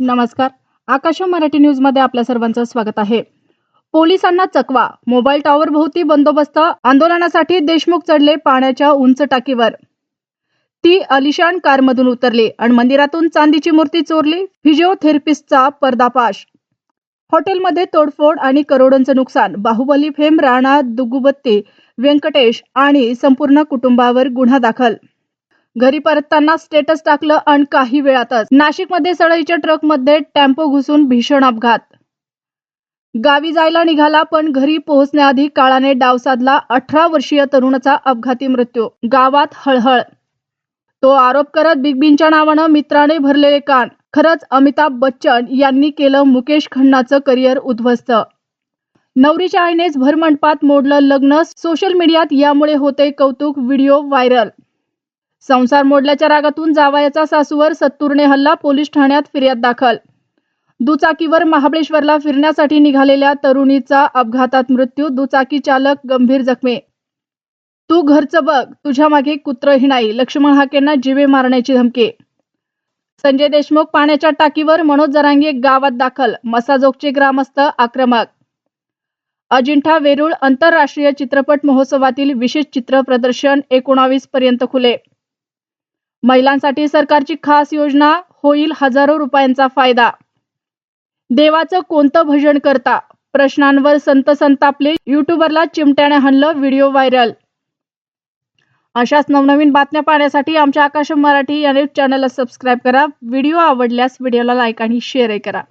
नमस्कार. आकाश मराठी न्यूजमध्ये आपल्या सर्वांचं स्वागत आहे. पोलिसांना चकवा. मोबाईल टॉवर भोवती बंदोबस्त. आंदोलनासाठी देशमुख चढले पाण्याच्या उंच टाकीवर. ती अलिशान कारमधून उतरली आणि मंदिरातून चांदीची मूर्ती चोरली. फिजिओथेरपिस्टचा पर्दापाश हॉटेलमध्ये तोडफोड आणि करोडोंचं नुकसान. बाहुबली फेम राणा दुगुबत्ती व्यंकटेश आणि संपूर्ण कुटुंबावर गुन्हा दाखल. घरी परतताना स्टेटस टाकलं आणि काही वेळातच. नाशिकमध्ये सळईच्या ट्रकमध्ये टेम्पो घुसून भीषण अपघात. गावी जायला निघाला पण घरी पोहोचण्याआधी काळाने डाव साधला अठरा वर्षीय तरुणाचा अपघाती मृत्यू. गावात हळहळ. तो आरोप करत बिग बींच्या नावानं मित्राने भरलेले कान. खरंच अमिताभ बच्चन यांनी केलं मुकेश खन्नाचं करिअर उद्ध्वस्त. नवरीच्या आईनेच भरमंडपात मोडलं लग्न. सोशल मीडियात यामुळे होते कौतुक व्हिडिओ व्हायरल. संसार मोडल्याच्या रागातून जावयाचा सासूवर सत्तूरने हल्ला पोलीस ठाण्यात फिर्याद दाखल. दुचाकीवर महाबळेश्वरला फिरण्यासाठी निघालेल्या तरुणीचा अपघातात मृत्यू दुचाकी चालक गंभीर जखमी. तू घरचं बघ तुझ्या मागे कुत्रही नाही लक्ष्मण हाकेंना जीवे मारण्याची धमकी. संजय देशमुख पाण्याच्या टाकीवर मनोज जरांगे गावात दाखल मसाजोगचे ग्रामस्थ आक्रमक. अजिंठा वेरूळ आंतरराष्ट्रीय चित्रपट महोत्सवातील विशेष चित्र प्रदर्शन एकोणावीस पर्यंत खुले. महिलांसाठी सरकारची खास योजना होईल हजारो रुपयांचा फायदा. देवाचं कोणतं भजन करता? प्रश्नांवर संत संतापले युट्यूबरला चिमट्याने हणलं व्हिडिओ व्हायरल. अशाच नवनवीन बातम्या पाहण्यासाठी आमच्या आकाश मराठी या न्यूज चॅनलला सबस्क्राईब करा. व्हिडिओ आवडल्यास व्हिडिओला लाईक आणि शेअरही करा.